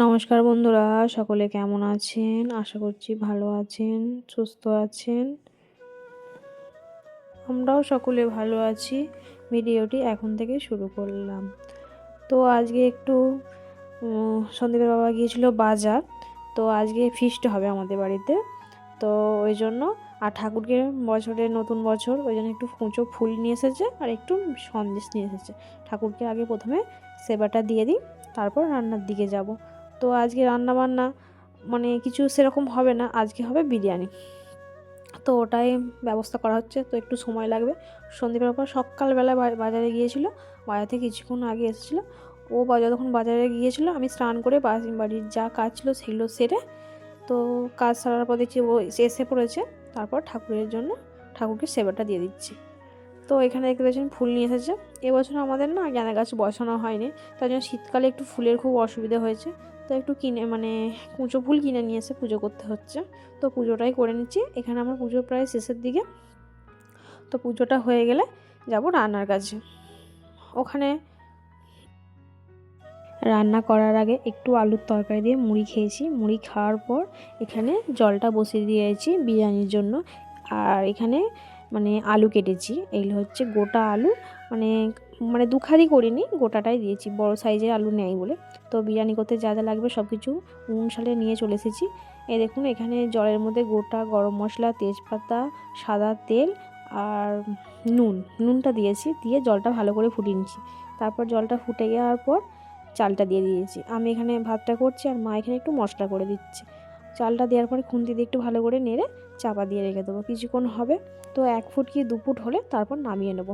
নমস্কার বন্ধুরা, সকলে কেমন আছেন? আশা করছি ভালো আছেন, সুস্থ আছেন। আমরাও সকলে ভালো আছি। ভিডিওটি এখন থেকে শুরু করলাম। তো আজকে একটু সন্দীপের বাবা গিয়েছিল বাজার। তো আজকে ফিস্ট হবে আমাদের বাড়িতে। তো ওই জন্য, আর ঠাকুরকে বছরের নতুন বছর, ওই জন্য একটু কুঁচো ফুল নিয়ে এসেছে আর একটু সন্দেশ নিয়ে এসেছে। ঠাকুরকে আগে প্রথমে সেবাটা দিয়ে দিই, তারপর রান্নার দিকে যাব। তো আজকে রান্না বান্না মানে কিছু সেরকম হবে না, আজকে হবে বিরিয়ানি। তো ওটাই ব্যবস্থা করা হচ্ছে, তো একটু সময় লাগবে। সন্ধ্যেবেলার পর সকালবেলা বাজারে গিয়েছিল, বাজার থেকে কিছুক্ষণ আগে এসেছিল। ও বাজার যতক্ষণ বাজারে গিয়েছিল, আমি স্নান করে বাড়ির যা কাজ ছিল সেগুলো সেরে, তো কাজ সারার পর দেখছি ও এসে পড়েছে। তারপর ঠাকুরের জন্য ঠাকুরকে সেবাটা দিয়ে দিচ্ছি। তো এখানে দেখতে পাচ্ছেন ফুল নিয়ে এসেছে। এবছর আমাদের না জ্ঞানা গাছ বসানো হয়নি, তার জন্য শীতকালে একটু ফুলের খুব অসুবিধা হয়েছে। তো একটু কিনে মানে কুঁচো ফুল কিনে নিয়ে এসে পুজো করতে হচ্ছে। তো পুজোটাই করে নিচ্ছি। এখানে আমার পুজো প্রায় শেষের দিকে। তো পুজোটা হয়ে গেলে যাব রান্নার কাছে ওখানে রান্না করার আগে একটু আলুর তরকারি দিয়ে মুড়ি খেয়েছি। মুড়ি খাওয়ার পর এখানে জলটা বসিয়ে দিয়েছি বিরিয়ানির জন্য। আর এখানে মানে আলু কেটেছি। এগুলো হচ্ছে গোটা আলু। মানে মানে দুখারি করিনি, গোটাটাই দিয়েছি। বড় সাইজের আলু নেই বলে। তো বিরিয়ানি করতে যা যা লাগবে সব কিছু উনুন সালে নিয়ে চলে এসেছি। এ দেখুন, এখানে জলের মধ্যে গোটা গরম মশলা, তেজপাতা, সাদা তেল আর নুন। নুনটা দিয়েছি, দিয়ে জলটা ভালো করে ফুটিয়ে নিচ্ছি তারপর জলটা ফুটে যাওয়ার পর চালটা দিয়ে দিয়েছি। আমি এখানে ভাতটা করছি আর মা এখানে একটু মশলা করে দিচ্ছে। চালটা দেওয়ার পরে খুন্তি দিয়ে একটু ভালো করে নেড়ে চাপা দিয়ে রেখে দেবো। কিছুক্ষণ হবে, তো এক ফুট কি দু ফুট হলে তারপর নামিয়ে নেব।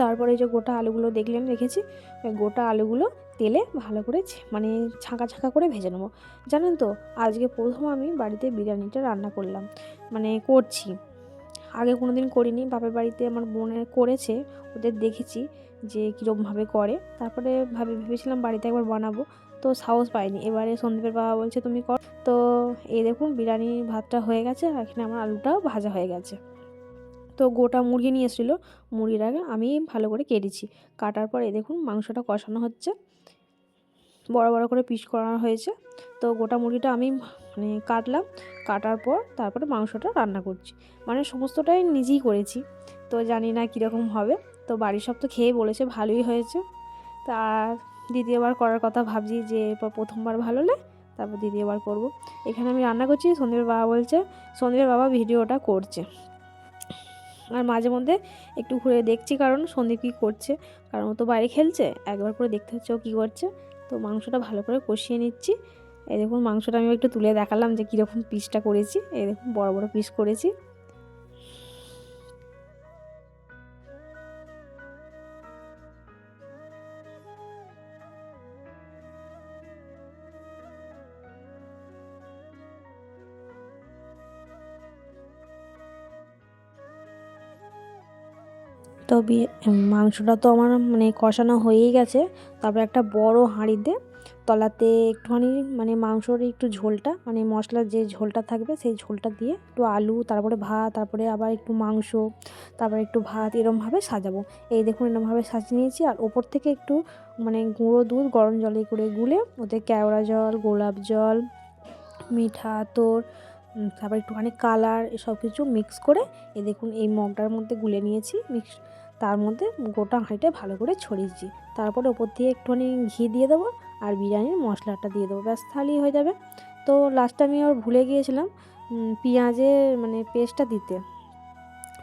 তারপরে যে গোটা আলুগুলো দেখলেন, রেখেছি। গোটা আলুগুলো তেলে ভালো করে মানে ছাঁকা ছাঁকা করে ভেজে নেব। জানেন তো, আজকে প্রথম আমি বাড়িতে বিরিয়ানিটা রান্না করলাম মানে করছি। আগে কোনো দিন করিনি, বাপের বাড়িতে আমার বোনের করেছে, ওদের দেখেছি যে কীরকমভাবে করে। তারপরে ভাবে, ভেবেছিলাম বাড়িতে একবার বানাবো, তো সাহস পাইনি। এবারে সন্দীপের বাবা বলছে, তুমি কর। তো এই দেখুন বিরিয়ানির ভাতটা হয়ে গেছে, আর এখানে আমার আলুটাও ভাজা হয়ে গেছে। তো গোটা মুরগি নিয়ে এসেছিল। মুরগির আগে আমি ভালো করে কেটেছি কাটার পর দেখুন মাংসটা কষানো হচ্ছে। বড় বড় করে পিস করা হয়েছে। তো গোটা মুরগিটা আমি মানে কাটলাম। কাটার পর তারপরে মাংসটা রান্না করছি। মানে সমস্তটাই নিজেই করেছি। তো জানি না কীরকম হবে। তো বাড়ির সব তো খেয়ে বলেছে ভালোই হয়েছে। তা দ্বিতীয়বার করার কথা ভাবছি যে প্রথমবার ভালো হলে তারপর দ্বিতীয়বার করব। এখানে আমি রান্না করছি। সন্দীপের বাবা বলছে, সন্দীপের বাবা ভিডিওটা করছে। আর মাঝে মধ্যে একটু ঘুরে দেখছি কারণ সন্দীপ কী করছে। কারণ ও তো বাইরে খেলছে, একবার করে দেখতে হচ্ছে ও কী করছে। তো মাংসটা ভালো করে কষিয়ে নিচ্ছি। এই দেখুন মাংসটা আমি একটু তুলে দেখালাম যে কীরকম পিসটা করেছি। এই দেখুন বড় বড় পিস করেছি। তো মাংসটা তো আমার মানে কষানো হয়েই গেছে। তারপরে একটা বড় হাঁড়িতে তলাতে একটুখানি মানে মাংসর একটু ঝোলটা মানে মশলার যে ঝোলটা থাকবে সেই ঝোলটা দিয়ে একটু আলু, তারপরে ভাত, তারপরে আবার একটু মাংস, তারপরে একটু ভাত এরমভাবে সাজাবো। এই দেখুন এরমভাবে সাজিয়ে নিয়েছি, আর ওপর থেকে একটু মানে গুঁড়ো দুধ, গরম জলে করে গুলে ওতে কেওড়া জল, গোলাপ জল, মিঠা তোর তারপর একটুখানি কালার এসব কিছু মিক্স করে এ দেখুন এই মগটার মধ্যে গুলে নিয়েছি মিক্স তার মধ্যে গোটা হাঁড়িটা ভালো করে ছড়িয়েছি তারপরে ওপর দিয়ে একটুখানি ঘি দিয়ে দেবো আর বিরিয়ানির মশলাটা দিয়ে দেবো, ব্যাস তাহলেই হয়ে যাবে। তো লাস্টে আমি ওর ভুলে গিয়েছিলাম পেঁয়াজের মানে পেস্টটা দিতে।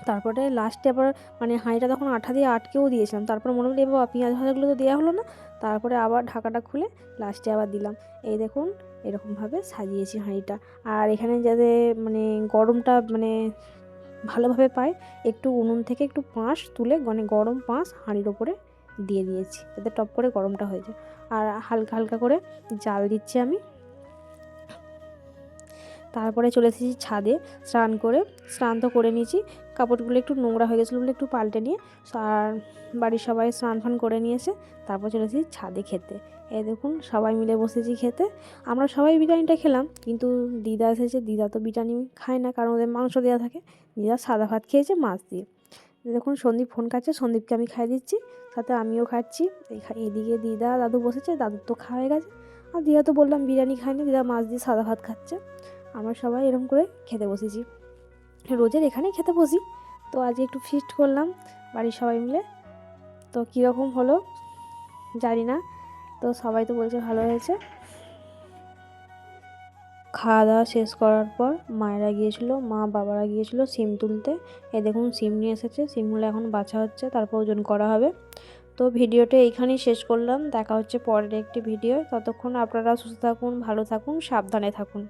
তারপরে লাস্টে আবার মানে হাঁড়িটা তখন আঠা দিয়ে আটকেও দিয়েছিলাম, তারপরে মনে হলো বাবা পেঁয়াজ ভাজাগুলো তো দেওয়া হলো না, তারপরে আবার ঢাকাটা খুলে লাস্টে আবার দিলাম। এই দেখুন এরকমভাবে সাজিয়েছি হাঁড়িটা। আর এখানে যাতে মানে গরমটা মানে ভালোভাবে পায়, একটু উনুন থেকে একটু পাঁশ তুলে মানে গরম পাঁশ হাঁড়ির ওপরে দিয়ে দিয়েছি, যাতে টপ করে গরমটা হয়ে যায়। আর হালকা হালকা করে জাল দিচ্ছি আমি। তারপরে চলে এসেছি ছাদে, স্নান করে, স্নান তো করে নিয়েছি। কাপড়গুলো একটু নোংরা হয়ে গেছিল বলে একটু পাল্টে নিয়ে, আর বাড়ির সবাই স্নান ফান করে নিয়েছে। তারপর চলে এসেছি ছাদে খেতে। এই দেখুন, সবাই মিলে বসেছি খেতে। আমরা সবাই বিরিয়ানিটা খেলাম, কিন্তু দিদা এসেছে, দিদা তো বিরিয়ানি খায় না, কারণ ওদের মাংস দেওয়া থাকে। দিদা সাদা ভাত খেয়েছে, মাছ দিয়ে। দেখুন, সন্দীপ ফোন খাচ্ছে, সন্দীপকে আমি খাই দিচ্ছি, সাথে আমিও খাচ্ছি। এদিকে দিদা, দাদু বসেছে, দাদুর তো খাওয়া হয়ে গেছে। আর দিদা তো বললাম বিরিয়ানি খায়নি, দিদা মাছ দিয়ে সাদা ভাত খাচ্ছে। আমরা সবাই এরকম করে খেতে বসেছি। রোজের এখানেই খেতে বসি। তো আজকে একটু ফিস্ট করলাম, বাড়ির সবাই মিলে। তো কীরকম হলো জানি না। তো সবাই তো বলছে ভালো হয়েছে। খাওয়া দাওয়া শেষ করার পর মায়েরা গিয়েছিল, মা বাবারা গিয়েছিল সিম তুলতে। এ দেখুন, সিম নিয়ে এসেছে। সিমগুলো এখন বাছা হচ্ছে, তারপর ওজন করা হবে। তো ভিডিওটা এইখানেই শেষ করলাম। দেখা হচ্ছে পরের একটি ভিডিও। ততক্ষণ আপনারা সুস্থ থাকুন, ভালো থাকুন, সাবধানে থাকুন।